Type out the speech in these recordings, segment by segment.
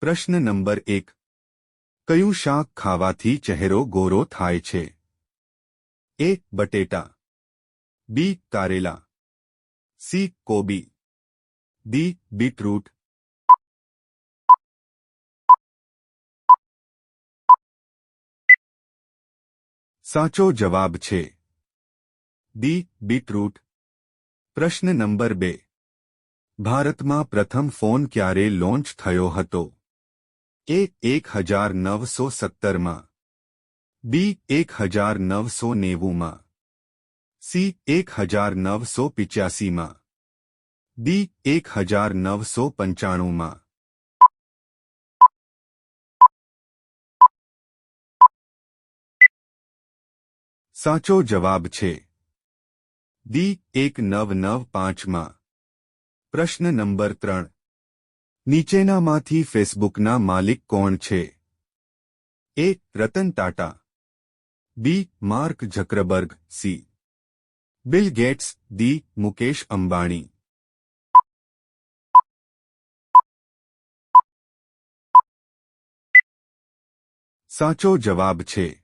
પ્રશ્ન નંબર એક. કયું શાક ખાવાથી ચહેરો ગોરો થાય છે? એ, બટેટા. બી, કારેલા. સી, કોબી. D, beetroot. સાચો જવાબ છે. D, beetroot. પ્રશ્ન નંબર બે. ભારતમાં પ્રથમ ફોન ક્યારે લોન્ચ થયો હતો? એ એક હજાર નવસો સત્તરમાં બી એક હજાર નવસો નેવુંમાં સી એક હજાર નવસો પિચ્યાસીમાં ડી એક હજાર નવસો પંચાણુંમાં સાચો જવાબ છે ડી એક નવ નવ પાંચમાં પ્રશ્ન નંબર ત્રણ નીચેનામાંથી ફેસબુકના માલિક કોણ છે? A. Ratan Tata. B. Mark Zuckerberg. C. Bill Gates. D Mukesh Ambani. સાચો જવાબ છે.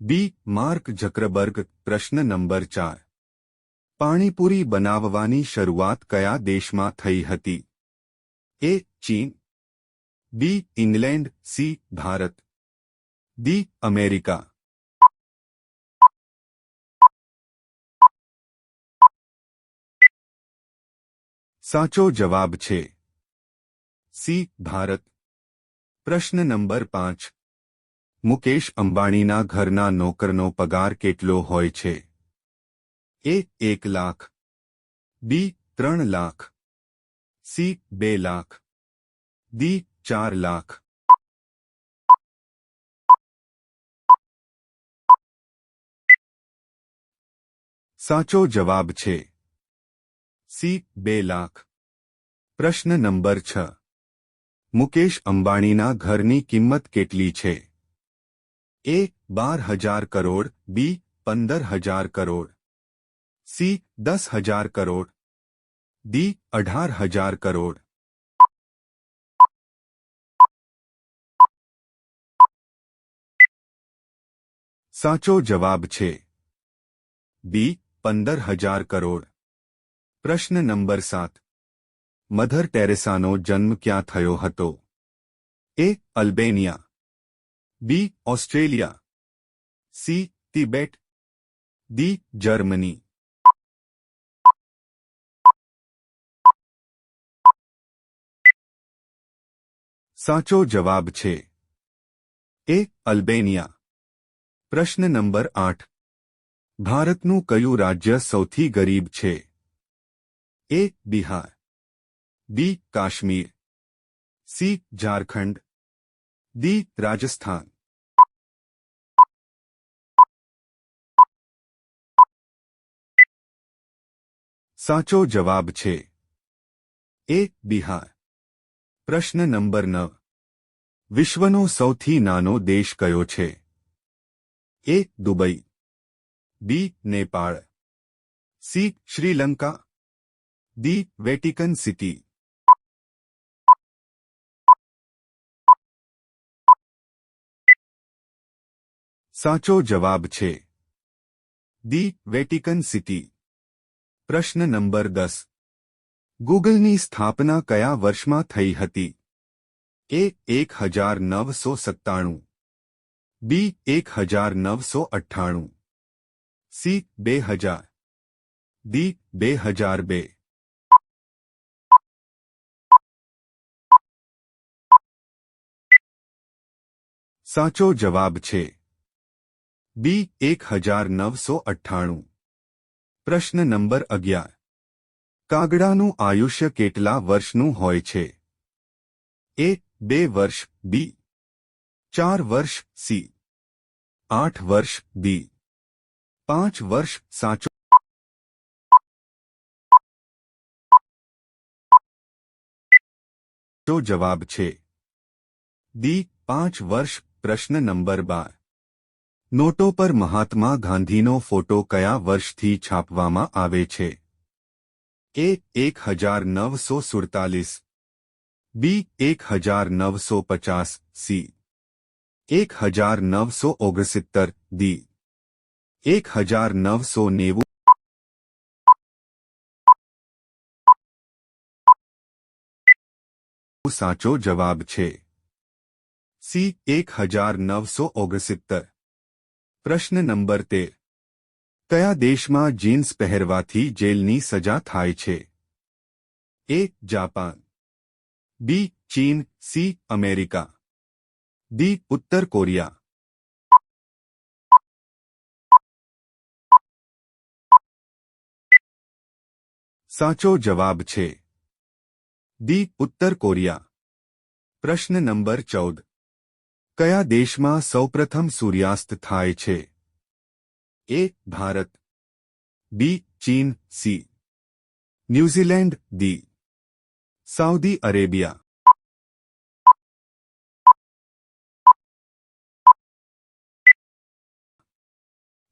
બી. Mark Zuckerberg. પ્રશ્ન નંબર ચાર. પાણીપુરી બનાવવાની શરૂઆત કયા દેશમાં થઈ હતી? એ ચીન B England C Bharat D America સાચો જવાબ છે. સી ભારત પ્રશ્ન નંબર પાંચ. મુકેશ અંબાણીના ઘરના નોકરનો પગાર કેટલો હોય છે? એ એક લાખ. બી ત્રણ લાખ. સી બે લાખ ડી ચાર લાખ સાચો જવાબ છે સી બે લાખ પ્રશ્ન નંબર છ મુકેશ અંબાણીના ઘરની કિંમત કેટલી છે એ બાર હજાર કરોડ બી પંદર હજાર કરોડ સી દસ હજાર કરોડ ડી અઢાર હજાર કરોડ સાચો જવાબ છે બી પંદર હજાર કરોડ પ્રશ્ન નંબર સાત મધર ટેરેસાનો જન્મ ક્યાં થયો હતો A Albania B Australia C Tibet D Germany સાચો જવાબ છે. એ, અલ્બેનિયા. પ્રશ્ન નંબર આઠ. ભારતનું કયું રાજ્ય સૌથી ગરીબ છે? A, Bihar. B, Kashmir. C, Jharkhand. D Rajasthan. સાચો જવાબ છે. એ, બિહાર. પ્રશ્ન નંબર નવ. વિશ્વનો સૌથી નાનો દેશ કયો છે? A, Dubai. B, Nepal. C, Sri Lanka. D, Vatican City. સાચો જવાબ છે. દી વેટિકન સિટી. પ્રશ્ન નંબર દસ. ગૂગલની સ્થાપના કયા વર્ષમાં થઈ હતી? એ એક હજાર નવસો સત્તાણું બી એક હજાર નવસો અઠ્ઠાણું સી બે હજાર દી બે હજાર બે સાચો જવાબ છે બી એક હજાર નવસો અઠ્ઠાણું પ્રશ્ન નંબર અગિયાર કાગડાનું આયુષ્ય કેટલા વર્ષનું હોય છે એ બે વર્ષ બી ચાર વર્ષ સી આઠ વર્ષ ડી પાંચ વર્ષ સાચો જવાબ છે ડી પાંચ વર્ષ પ્રશ્ન નંબર બાર નોટો પર મહાત્મા ગાંધીનો ફોટો કયા વર્ષથી છાપવામાં આવે છે એ એક હજાર નવસો સુડતાલીસ બી એક હજાર નવસો પચાસ સી એક હજાર નવસો ઓગણસિત્તર ડી એક હજાર નવસો નેવું સાચો જવાબ છે સી એક હજાર નવસો ઓગણસિત્તર પ્રશ્ન નંબર તેર કયા દેશમાં જીન્સ પહેરવાથી જેલની સજા થાય છે એ જાપાન બી, ચીન, સી, અમેરિકા. ડી, ઉત્તર કોરિયા. સાચો જવાબ છે. ડી, ઉત્તર કોરિયા. પ્રશ્ન નંબર ચૌદ. કયા દેશમાં સૌપ્રથમ સૂર્યાસ્ત થાય છે? એ, ભારત. બી, ચીન, C. New Zealand, D. Saudi Arabia.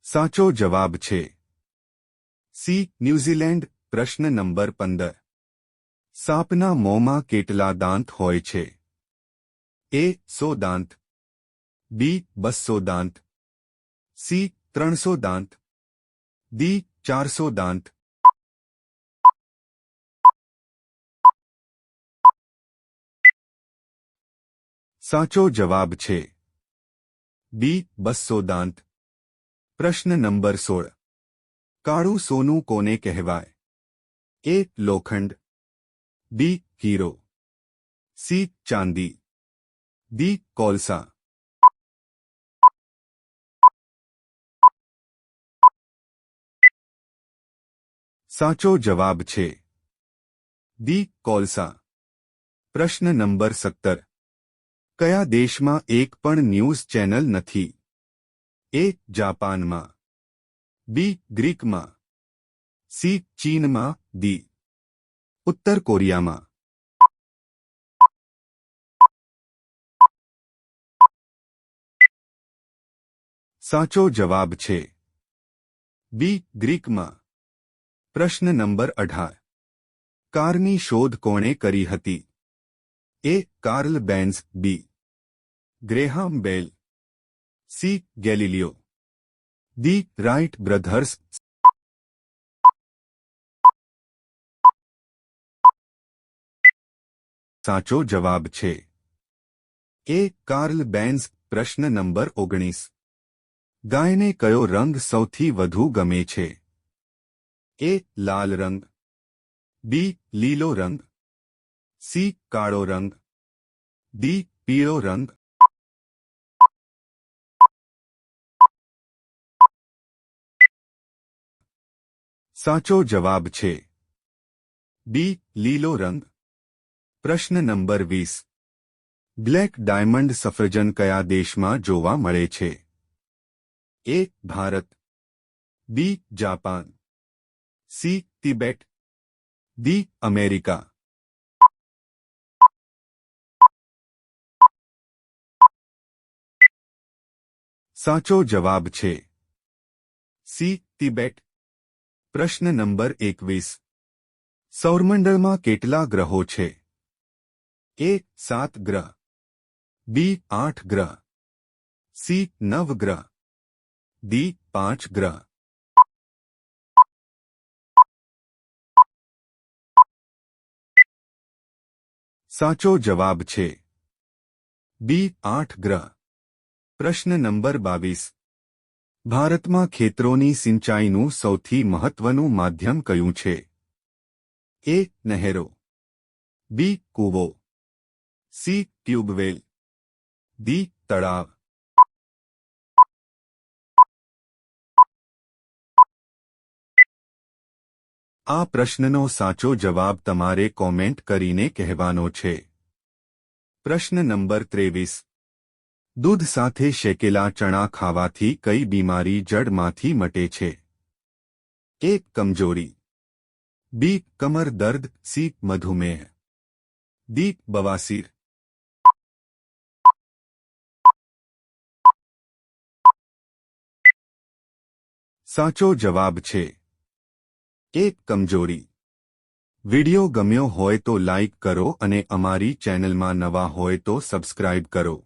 સાચો જવાબ છે. સી, ન્યૂઝીલેન્ડ, પ્રશ્ન નંબર પંદર. સાપના મોંમાં કેટલા દાંત હોય છે? એ, સો દાંત. બી, બસો દાંત. સી, ત્રણસો દાંત. ડી, ચારસો દાંત. સાચો જવાબ છે બી બસો દાંત પ્રશ્ન નંબર સોળ કાળું સોનું કોને કહેવાય એ લોખંડ બી હીરો સી ચાંદી ડી કોલસા સાચો જવાબ છે ડી કોલસા પ્રશ્ન નંબર સત્તર કયા દેશમાં એક પણ ન્યૂઝ ચેનલ નથી? એ, જાપાનમાં. બી, ગ્રીકમાં. સી, ચીનમાં. દી ઉત્તર કોરિયામાં. સાચો જવાબ છે. બી, ગ્રીકમાં. પ્રશ્ન નંબર અઢાર. કારની શોધ કોણે કરી હતી? A Karl Benz B Graham Bell C Galileo D Wright brothers સાચો જવાબ છે. એ કાર્લ બેન્ઝ પ્રશ્ન નંબર ઓગણીસ. ગાયને કયો રંગ સૌથી વધુ ગમે છે? એ લાલ રંગ બી લીલો રંગ સી કાળો રંગ. ડી પીળો રંગ. સાચો જવાબ છે. બી લીલો રંગ. પ્રશ્ન નંબર વીસ. બ્લેક ડાયમંડ સફરજન કયા દેશમાં જોવા મળે છે? A Bharat. B Japan. C Tibet. D America. સાચો જવાબ છે. C, Tibet. પ્રશ્ન નંબર એકવીસ. સૌરમંડળમાં કેટલા ગ્રહો છે? એ, સાત ગ્રહ. બી, આઠ ગ્રહ. સી, નવ ગ્રહ. ડી, પાંચ ગ્રહ. સાચો જવાબ છે. બી, આઠ ગ્રહ. પ્રશ્ન નંબર બાવીસ. ભારતમાં ખેતરોની સિંચાઈનું સૌથી મહત્વનું માધ્યમ કયું છે? એ, નહેરો. બી, કૂવો. C, tubewell. ડી, તળાવ. આ પ્રશ્નનો સાચો જવાબ તમારે કોમેન્ટ કરીને કહેવાનો છે. પ્રશ્ન નંબર ત્રેવીસ. દૂધ સાથે શેકેલા ચણા ખાવાથી કઈ બીમારી જડમાંથી મટે છે? એક કમજોરી. બી, કમર દર્દ. સી, મધુમેહ. ડી, બવાસીર. સાચો જવાબ છે. એક કમજોરી. વિડિયો ગમ્યો હોય તો લાઇક કરો અને અમારી ચેનલમાં નવા હોય તો સબસ્ક્રાઇબ કરો.